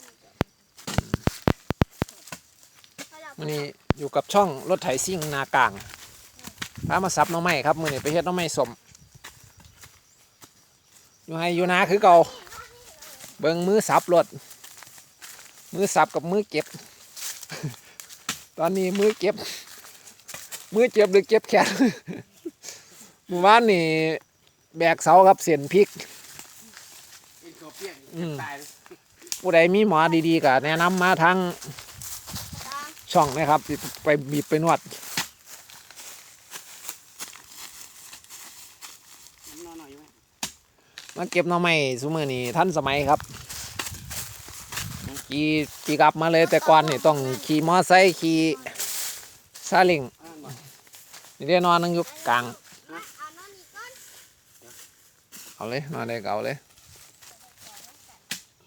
มจ้ะให้เรามื่อนี้อยู่กับช่องรถไถซิ่งนากลางพามาซับหน้องไม้ครับมื่อนี้ไปเฮ็ดหน้องไม้สมอยู่ให้อยู่นาคือเก่าเบิ่งมือสับรถมือสับกับมือเก็บ ตอนนี้มือเก็บ มือเจ็บหรือเก็บแขนเมื่อวานนี่แบกเสาครับเสียนพริกเป็นตัวเปี้ยงอืมตาย ผู้ใดมีหมอดีๆก็แนะนำมาทางช่องนะครับ ไปบีบไปนวดมาเก็บหน่อไม้ซุมือนี่ทันสมัยครับขี่ขี่กลับมาเลยแต่ก่อนนี่ต้องขี่มอไซค์ขี่ซาเลิงนี่ได้นอนนั่งอยู่กลางเอานอนอีกก่อนเอาเลยนอนได้ก็เอาเลย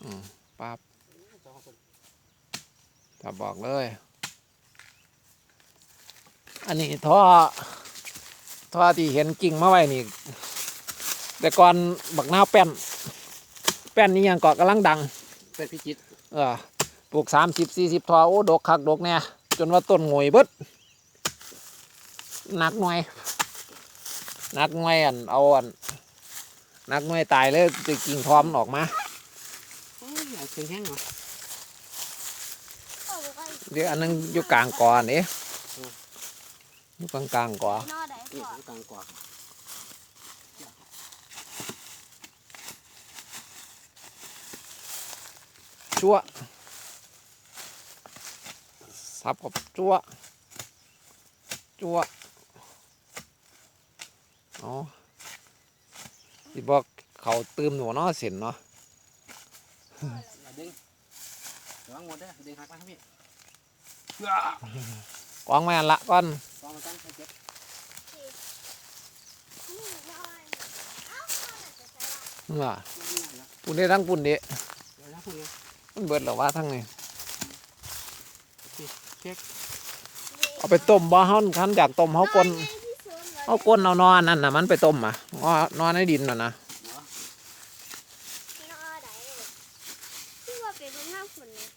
อืม ปั๊บถ้าบอกเลย อันนี้ท่อท่อที่เห็นกิ่งมาไว้นี่ แต่ก่อนบักนาวแป้น แป้นนี่ยังเกาะกำลังดัง เป็นพิจิตรเออปลูกสามสิบสี่สิบทอโอ้ดกคักดกเนี่ยจนว่าต้นงวยเบิดหนักหน่วยหนักหน่วยอันเอาอันหนักหน่วยตายเลยจะกิ่งทอมนออกมาโอ้ยอยากเชียงแห้งเหรอ เดี๋ยวอันนึงอยู่กลางกอนี่อยู่กลางกลางก่อนนี่อยู่กลางก่อนชั่วสับกับจั่วจั่วเอ๋อที่บอกเขาตืมหนูเนาะเสินเนาะดึงระวังหมดเด้อดึงหักมาทั้งพี่ กวางแม่นละก่อนวางมาตั้งไปเก็บนี่นอนเอ้าเอาน่ะจะใส่ละเมื่อไม่ง่ายแล้วปุ่นได้ทั้งปุ่นเดะเดี๋ยวนะพวกนี้มันเบิดหรอว่าทั้งนี้เช็คเอาไปต้มบ่เฮาคันอยากต้มเฮากลนนอนใหญ่ที่สุดเลยเฮากลนเอานอนนั่นน่ะมันไปต้มอะงอนอนในดินน่ะนะ เนาะ นอนได้เลยที่ว่าเป็นคนหน้าฝุ่นเลย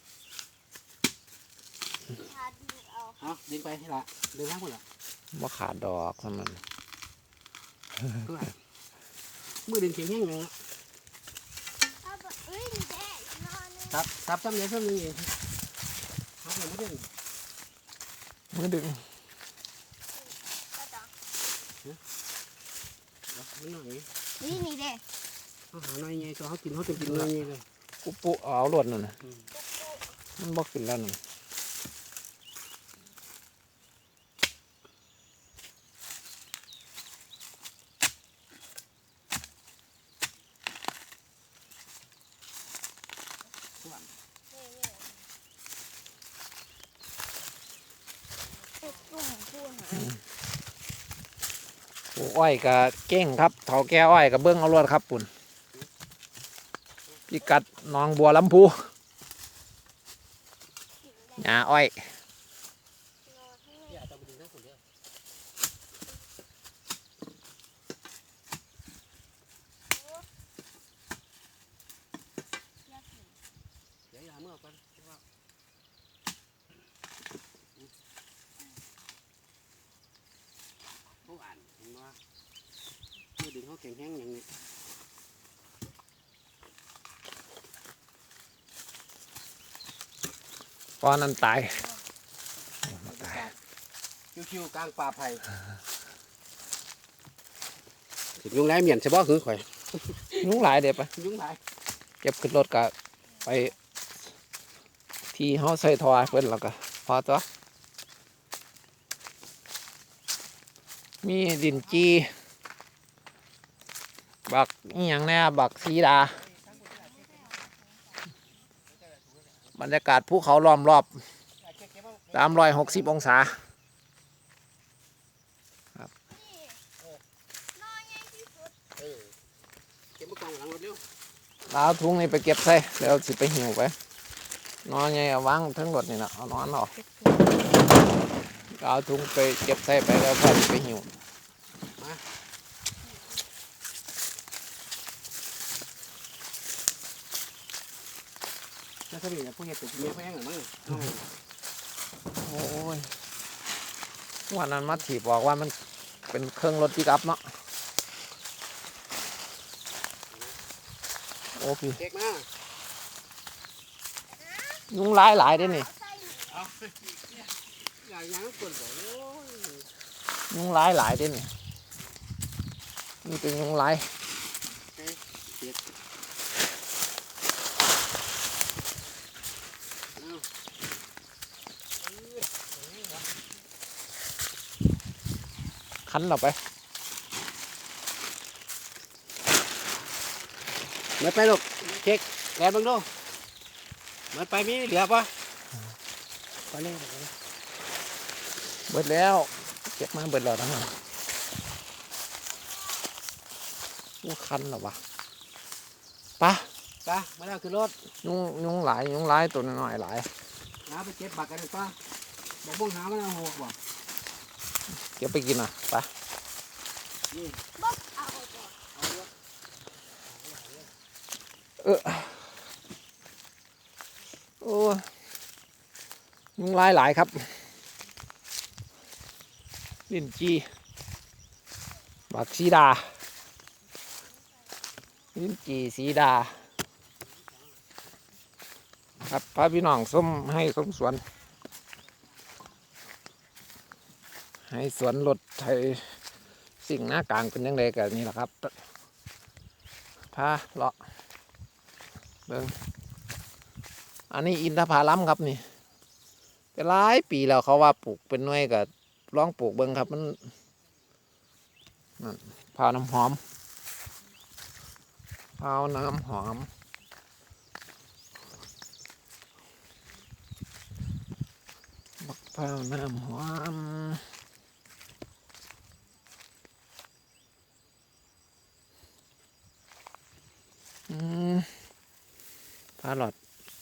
ทาดีเอา เอาดึงไปให้ละดึงทั้งหมดละบ่ขาดดอกซะมันเพื่อมือดึงเชียงแห้งเลยนะเอาไปเอ้ยนี่แดงนอนเลยครับครับซ้ำเดียวซ้ำหนึงเองครับเดี๋ยวไม่ดึงมือดึงเอาต่อเดี๋ยวนิดหน่อยนี่นี่เด้เขาหาหน่อยไงตัวเขากินเขาจะกินหน่อยไงเลยกุปุเอารวดนั่นน่ะอืมมันบ่ขึ้นแล้วนั่นนี่นี่เอ็ดกุ้งกุ้งหา ปลูก อ้อยก็เก้งครับเถาแก่อ้อยก็เบิ่งเอารวดครับปุ่นพิกัดหนองบัวลำพูกินได้หญ้าอ้อยนอนให้อย่าจะไปดึงทั้งหมดเด้อเดี๋ยวอย่าเมื่อก่อนเดี๋ยวว่าเขาอ่านเห็นว่ามือดึงเขาแข็งแห้งอย่างนี้เพราะนั้นตายคิวๆกลางป่าไผ่ถึงยุงไรเหมียนใช่ป่ะคือข่อยยุงหลายเด็บไปยุงไรเก็บขึ้นรถก็ไป ที่เฮาใส่ทอให้เพิ่นแล้วก็พอตัวมีดินจี บักอีหยังแน่บักสีดา บรรยากาศภูเขาล้อมรอบตามรอยหกสิบองศานอนใหญ่ที่สุดเออเก็บมากองหลังรถเร็วเอาถุงนี่ไปเก็บใส่เดี๋ยวสิไปหิวไปนอนไงเอาวางทั้งรถนี่นะเอานอนออกเอาถุงไปเก็บใส่ไปแล้วพอไปหิวถ้า สนิทเนี่ยพวกเห็ดตัวเมียแพงหรือมั้งโอ้ยวันนั้นมาถีบบอกว่ามันเป็นเครื่องรถปิกอัพเนาะโอ้พี่เค้กมายุงหลายหลายด้วยนี่เอาใส่เอาอย่ายังกดบอกโอ้ยยุงหลายหลายเด้นี่นี่เป็นยุงหลาย คันเราไปเมื่อไปลูกเค้กแลนเบังดูเมื่อไปมีเหลือปะไปเลยไปเลยเบิดแล้ว เก็บมาเบิดแล้วทั้งนั้นโอ้คันเหรอวะปะไปมาแล้วคือรถยุงยุงหลายยุงหลายตัวน้อยๆหลายน้าไปเก็บบักกันดีกว่าบอกบ้งหามันเอาหกบ่ เก็บไปกินอะไปเออาเยอะโอ้ยุงลายหลายครับลินจีบักสีดาลินจีสีดา ครับพาพี่น้องส้มให้ส้มสวน ให้สวนรถไทยสิ่งหน้ากลางเป็นยังไงกันนี่แหละครับพาเลาะเบิ่งอันนี้อินทผลัมครับนี่เป็นหลายปีแล้วเขาว่าปลูกเป็นหน่วยกับลองปลูกเบิ่งครับมันนั่นพร้าน้ำหอมพาน้ำหอมบักพาน้ำหอม อืมพาหลอด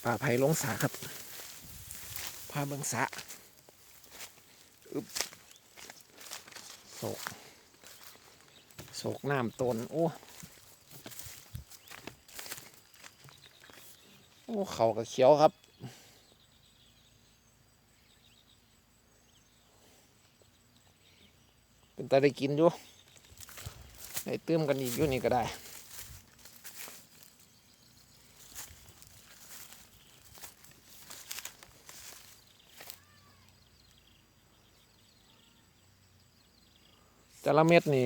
ป่าไผ่ลงสาครับพาเบิงสะอึบโศกโศกน้ำตนโอ้โอ้เขากับเขียวครับเป็นตาได้กินอยู่ได้เติมกันอีกอยู่นี่ก็ได้ แต่ละเม็ดนี่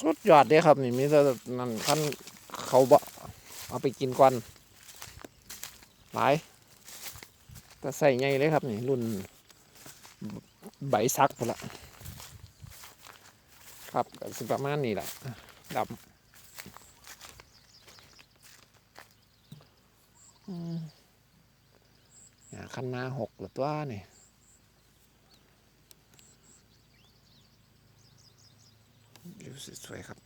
สุดยอดเด้ครับ นี่มีแต่นั่นขั้นเขาบ่เอาไปกินก่อนหลายแต่ใส่ใหญ่เลยครับ นี่รุ่นใบซักพนละครับสิประมาณนี้แหละดำอย่าขั้นนาหกหรือตัวนี่ วยครับ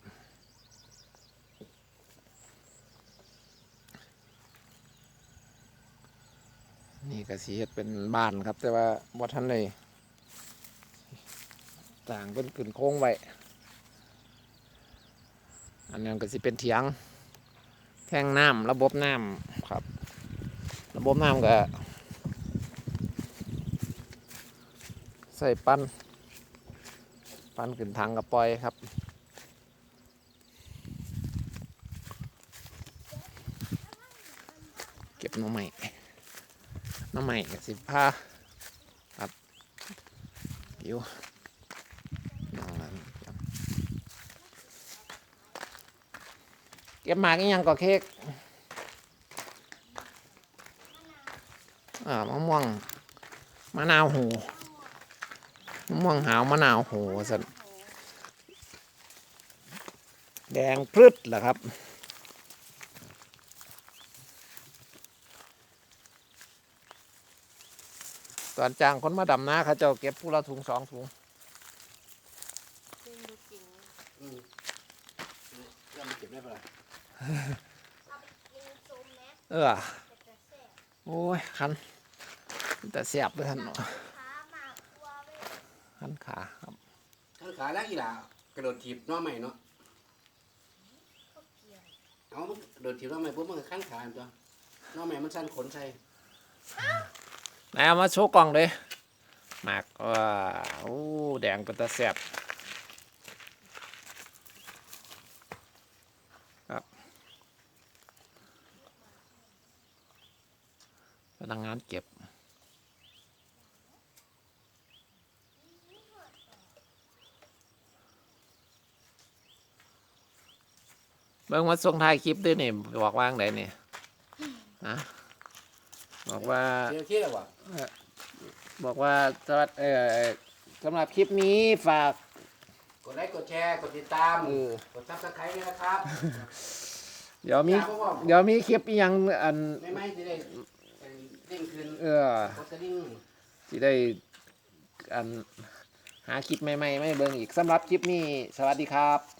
นี่ก็สีเฮ็ดเป็นบ้านครับ แต่ว่าบ่ทันเลยต่างเป็นกึ่นโค้งไว้ อันนั้นก็สิเป็นเถียง แท่งน้ำระบบน้ำครับ ระบบน้ำก็ ใส่ปั้น ปั้นขึ้นทางกระปล่อยครับ ก็บน้ำใหม่น้ำใหม่กับสิผ้าครับอยู่น้องนั้นเก็บหมากอีหยังก็เค้กอ่ามะม่วงมะนาวโหมะม่วงหาวมะนาวโหสันแดงพรึดเหรอครับ ตอนจ้างคนมาดำนาเขาเจ้าเก็บผู้ละถุงสองถุงกินดูกินอืมเอามาเก็บได้ปะล่ะเอาไปกินซุมแม่เออเป็นจะแซ่บโอ้ยคันแต่เสียบด้วยท่านเนาะขาหมากกลัวเว้ยคันขาครับท่านขาแล้วอีหล่ากระโดดถีบน้องใหม่เนาะเขาเกี่ยวเอามันกระโดดถีบน้องใหม่ปุ๊บมันก็ขั้นขาตัวน้องใหม่มันสั้นขนใส่ เไหนเอามาโชว์กล่องเลยหมากว้าโอ้แดงเป็นตาแสบครับพนักงานเก็บเบิ่งมาส่งท้ายคลิปด้วยนี่บอกว่างไงนี่ฮะ บอกว่าเดี๋ยวคิดแล้ววะบอกว่าสวัสดเออสำหรับคลิปนี้ฝาก กดไลค์กดแชร์กดติดตาม เออ กดซับสไครต์ด้วยนะครับ เดี๋ยวมีอยากบอกเดี๋ยวมีคลิปอีหยังอัน ไม่ไม่จะได้เด้งคืนเออ กดกระดิ่งที่ได้อันหาคลิปใหม่ๆไม่เบิ่งอีกสำหรับคลิปนี้ สวัสดีครับ